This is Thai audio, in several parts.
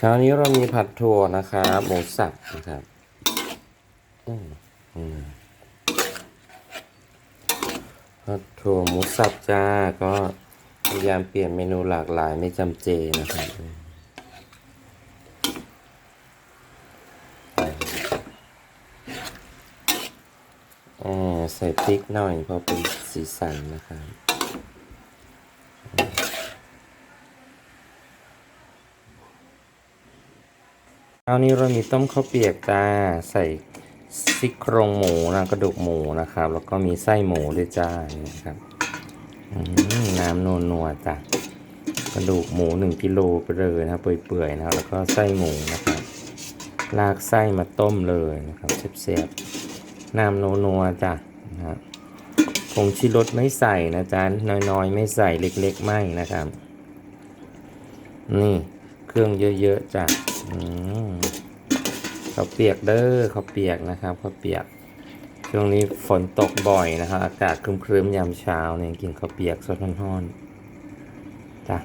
เช้านี้เรามีผัดถั่วนะครับหมูสับนะครับผัดถั่วหมูสับจ้าก็พยายามเปลี่ยนเมนูหลากหลายไม่จำเจนะครับใส่พริกหน่อยเพราะเป็นสีสันนะครับ คราวนี้เรามีต้มข้าวเปียกจ้าใส่ซี่โครงหมูนะกระดูกหมูนะครับ แล้วก็มีไส้หมูด้วยจ้านี่นะครับน้ำนัวนัวจ้ะกระดูกหมูหนึ่งกิโลไปเลยนะครับเปื่อยๆนะครับ แล้วก็ไส้หมูนะครับลากไส้มาต้มเลยนะครับเสียบๆน้ำนัวนัวจ้ะนะครับผงชิรสไม่ใส่นะจ๊ะน้อยๆ ไม่ใส่เล็กๆ ไม่นะครับ นี่เครื่องเยอะๆจ้ะอืม ข้าวเปียกเด้อข้าวเปียกนะครับข้าวเปียก ช่วงนี้ฝนตกบ่อยนะครับ อากาศครึ้มๆยามเช้าเนี่ยกินข้าวเปียกสดร้อนๆจ้ะ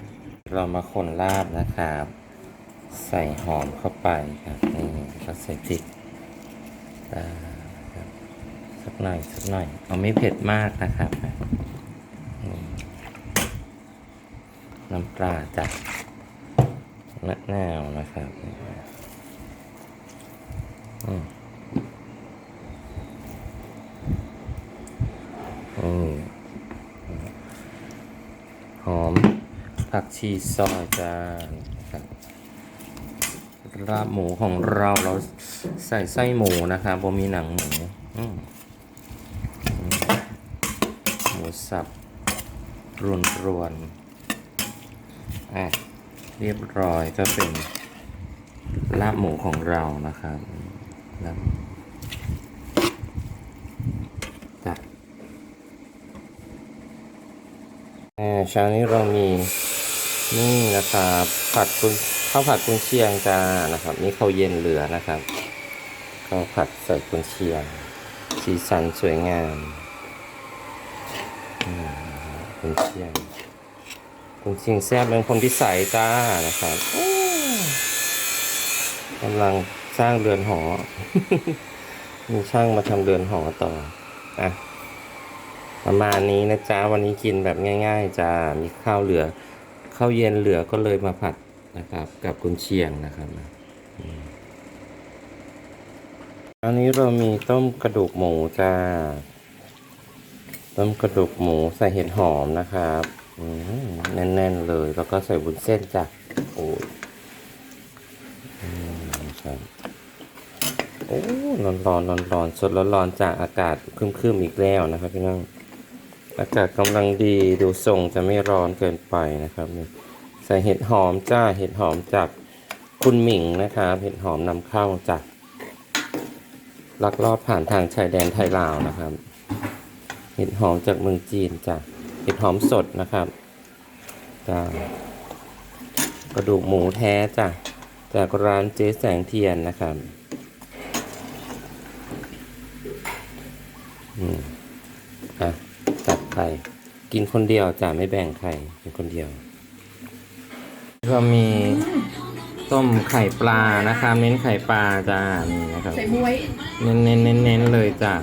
เรามาคนลาบนะครับ ใส่หอมเข้าไปครับนี่ก็ใส่พริกอ่าสักหน่อยสักหน่อย เอาไม่เผ็ดมากนะครับน้ำปลาจ้ะมะนาวนะครับ หอมผักชีซอยจ้านนะครับลาบหมูของเราเราใส่ไส้หมูนะครับผมมีหนังหมูหมูสับรวนรวนๆอะเรียบร้อยก็เป็นลาบหมูของเรานะครับ ลาบจ้ะเช้านี้เรามีนี่นะครับผัดกุนข้าวผัดกุนเชียงจ้านะครับ นี่ข้าวเย็นเหลือนะครับข้าวผัดใส่กุนเชียง สีสันสวยงามกุนเชียงคุณชิงแซ่บเป็นคนพิสัยจ้านะครับกำลัง สร้างเรือนหอ มีช่างมาทำเรือนหอต่อ อะ ประมาณนี้นะจ๊ะ วันนี้กินแบบง่าย ๆจ้ามีข้าวเหลือ ข้าวเย็นเหลือก็เลยมาผัดนะครับ กับกุนเชียงนะครับอันนี้เรามีต้มกระดูกหมูจ้า ต้มกระดูกหมูใส่เห็ดหอมนะครับแน่นๆเลย แล้วก็ใส่บุญเส้นจ้ะโอ้ยอืมครับโอ้ร้อนร้อนร้อนร้อนๆสดร้อนร้อนจากอากาศครึมๆอีกแล้วนะครับพี่น้อง อากาศกำลังดีดูทรงจะไม่ร้อนเกินไปนะครับนี่ใส่เห็ดหอมจ้าเห็ดหอมจากคุณหมิงนะครับเห็ดหอมนำเข้าจากลักลอบผ่านทางชายแดนไทยลาวนะครับ เห็ดหอมจากเมืองจีนจ้ะเห็ดหอมสดนะครับจ้ากระดูกหมูแท้จ้ะจากร้านเจ๊แสงเทียนนะครับ อืมอะจัดไปกินคนเดียวจ้ะไม่แบ่งใครกินคนเดียวก็มีต้มไข่ปลานะครับเน้นไข่ปลาจ้านี่นะครับใส่บวยเน้นเน้นเน้นเน้นๆเลยจ้ะ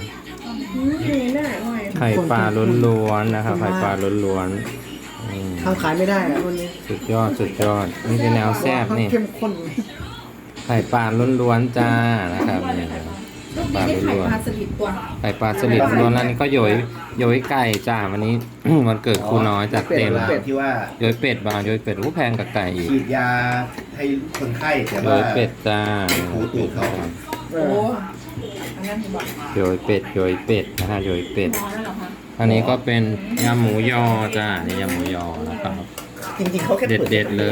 อืมนี่น่าอร่อยไข่ปลาล้วนๆนะครับไข่ปลาล้วนๆอืมทำขายไม่ได้อะวันนี้สุดยอดสุดยอดนี่เป็นแนวแซ่บนี่เข้มข้นไข่ปลาล้วนๆจ้านะครับนี่ ปลาได้ไข่ล้วนปลาสลิดตัวๆไข่ปลาสลิดล้วนแล้วนี่ก็โยยโยยไก่จ้าวันนี้ วันเกิดครูน้อยจัดเป็ดเต็มเป็ดที่ว่าโยยเป็ดบางโยยเป็ดอู้แพงกับไก่อีกฉีดยาให้คนไข้แต่โยว่ายเป็ดจ้าหูตูดเขาเอโอ้ออันนั้นที่บอกโยยเป็ดโยยเป็ดนะฮะโยยเป็ดนอนแล้วเหรอคะอันนี้ก็เป็นยำหมูยอจ้านี่ยำหมูยอนะครับ จริงๆเขาแค่ปิเด็ดๆเล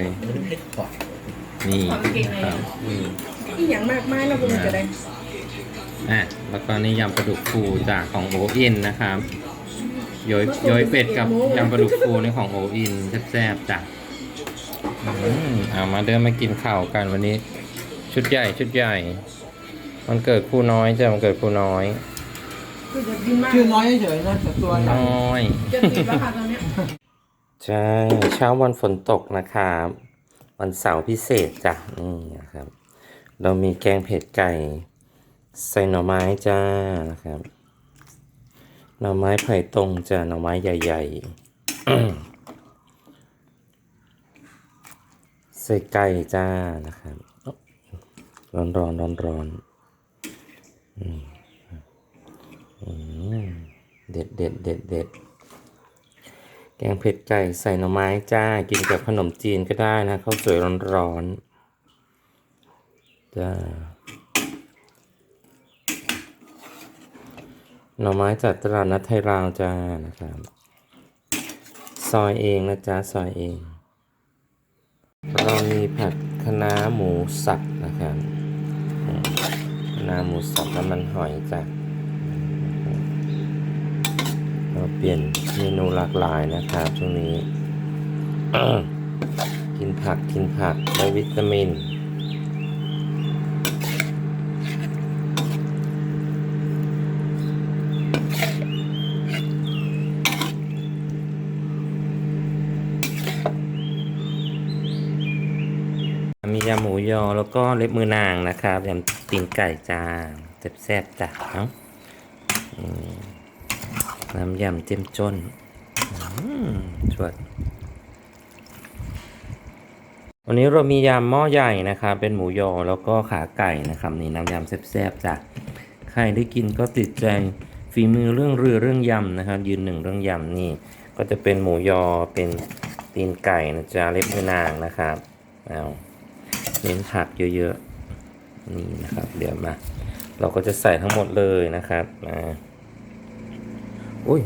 ยไม่ได้ปล่อยนี่ครับอืมอีหยังมากมายเราก็มันจะได้ อะแล้วก็นี่ยำปลาดุกฟูจากของโออินนะครับโยยโยยเป็ดกับยำปลาดุกฟูนี่ของโออินแซ่บๆจ้ะอืมเอามาเดินมากินข้าวกันวันนี้ ชุดใหญ่ชุดใหญ่ มันเกิดครูน้อยจ้ะมันเกิดครูน้อยคือจะกินมากชื่อน้อยเฉยๆนะแต่ตัวใหญ่น้อย จะติดแล้วค่ะตอนเนี้ยใช่เช้าวันฝนตกนะครับวันเสาร์พิเศษจ้ะนี่นะครับ เรามีแกงเผ็ดไก่ ใส่หน่อไม้จ้านะครับ หน่อไม้ไผ่ตรงจ้ะหน่อไม้ใหญ่ๆ ใส่ไก่จ้านะครับ ร้อนร้อนร้อนร้อนเด็ดเด็ดเด็ดเด็ดแกงเผ็ดไก่ใส่หน่อไม้จ้า กินกับขนมจีนก็ได้นะข้าวสวยร้อนร้อนจ้า หน่อไม้จากตลาดนัดไทยราวจ้านะครับ ซอยเองนะจ๊ะซอยเอง เรามีผัดคะน้าหมูสับนะครับคะน้าหมูสับน้ำมันหอยจ้ะเราเปลี่ยนเมนูหลากหลายนะครับช่วงนี้ กินผักกินผักได้วิตามิน มียำหมูยอแล้วก็เล็บมือนางนะครับยำตีนไก่จ้าแซ่บๆจ้ะเอ้าน้ำยำเจ้มจนอืมชวด วันนี้เรามียำหม้อใหญ่นะครับ เป็นหมูยอแล้วก็ขาไก่นะครับนี่น้ำยำแซ่บๆจ้ะใครได้กินก็ติดใจฝีมือเรื่องเรือเรื่องยำนะครับ ยืนหนึ่งเรื่องยำนี่ ก็จะเป็นหมูยอเป็นตีนไก่นะจ๊ะเล็บมือนางนะครับเอา เน้นผักเยอะๆ นี่นะครับ เดี๋ยวมา เราก็จะใส่ทั้งหมดเลยนะครับมาอุ้ย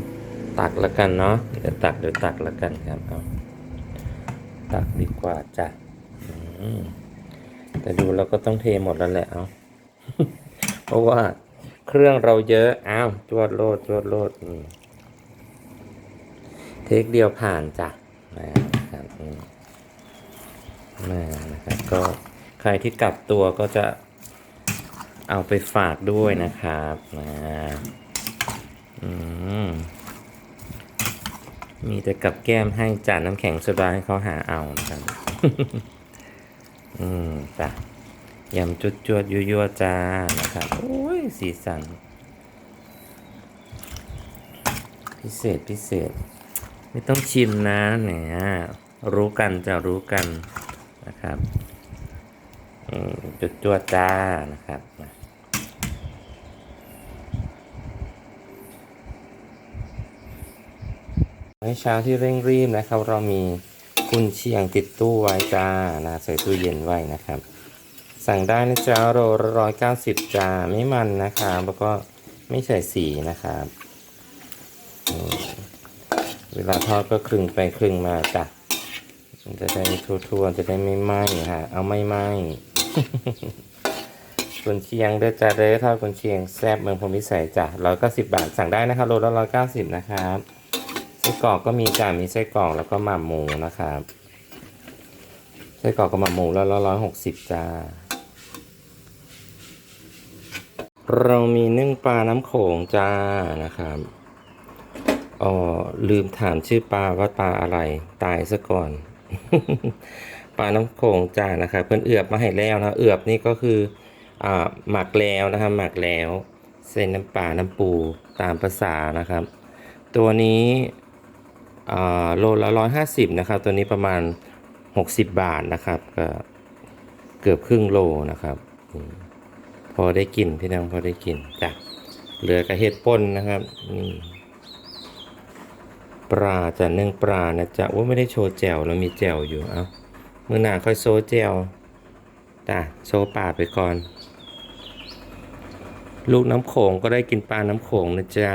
ตักละกันเนาะ เดี๋ยวตักเดี๋ยวตักละกันครับเอาตักดีกว่าจ้ะแต่ดูเราก็ต้องเทหมดแล้วแหละเอาเพราะว่าเครื่องเราเยอะ อ้าวจวดโลดจวดโลดเทคเดียวผ่านจ้ะนะครับอืมานะครับก็ รที่กลับตัวก็จะเอาไปฝากด้วยนะครับนะอืมมีแต่กับแก้มให้จานน้ำแข็งโซดาให้เขาหาเอานะครับ อืมจ้ะยำจุดจวดยั่วๆจ้านะครับ โอ้ย สีสัน พิเศษพิเศษ ไม่ต้องชิมนะเนี่ยรู้กันจะรู้กันนะครับ จุดจวดจ้านะครับมาในเช้าที่เร่งรีบนะครับ เรามีกุนเชียงติดตู้ไว้จ้านะใส่ตู้เย็นไว้นะครับ สั่งได้นะจ๊ะโลร้อยเก้าสิบจ้าไม่มันนะครับแล้วก็ไม่ใส่สีนะครับ เวลาทอดก็ครึ่งไปครึ่งมาจ้ะจะได้ทั่วๆจะได้ไม่ไหม้ฮะเอาไม่ไหม้ กุนเชียงเด้อจ้าเด้อทอดกุนเชียงแซ่บเมืองพรหมวิสัยจ้ะร้อยเก้าสิบบาทสั่งได้นะครับโลละร้อยเก้าสิบนะครับไส้กรอกก็มีจ้ะมีไส้กรอกแล้วก็หม่ำหมูนะครับไส้กรอกกับหม่ำหมูละร้อยหกสิบจ้าเรามีนึ่งปลาน้ำโขงจ้านะครับอ๋อลืมถามชื่อปลาว่าปลาอะไร ตายซะก่อน ปลาน้ำโขงจ้านะครับเพื่อนเอือบมาให้แล้วนะเอือบนี่ก็คืออ่าหมักแล้วนะครับหมักแล้ว เส้นน้ำปลาน้ำปูตามภาษานะครับ ตัวนี้อ่าโลละร้อยห้าสิบนะครับตัวนี้ประมาณหกสิบบาทนะครับก็เกือบครึ่งโลนะครับพอได้กินพี่น้องพอได้กินจ้ะเหลือกระเห็ดป่นนะครับนี่ปลาจะนึ่งปลานะจ๊ะว่าไม่ได้โชว์แจ่วแล้วมีแจ่วอยู่เอ้า มื่อหนาค่อยโซแจ่วจ้ะโซ่ป่าไปก่อน ลูกน้ำโขงก็ได้กินปลาน้ำโขงนะจ๊ะ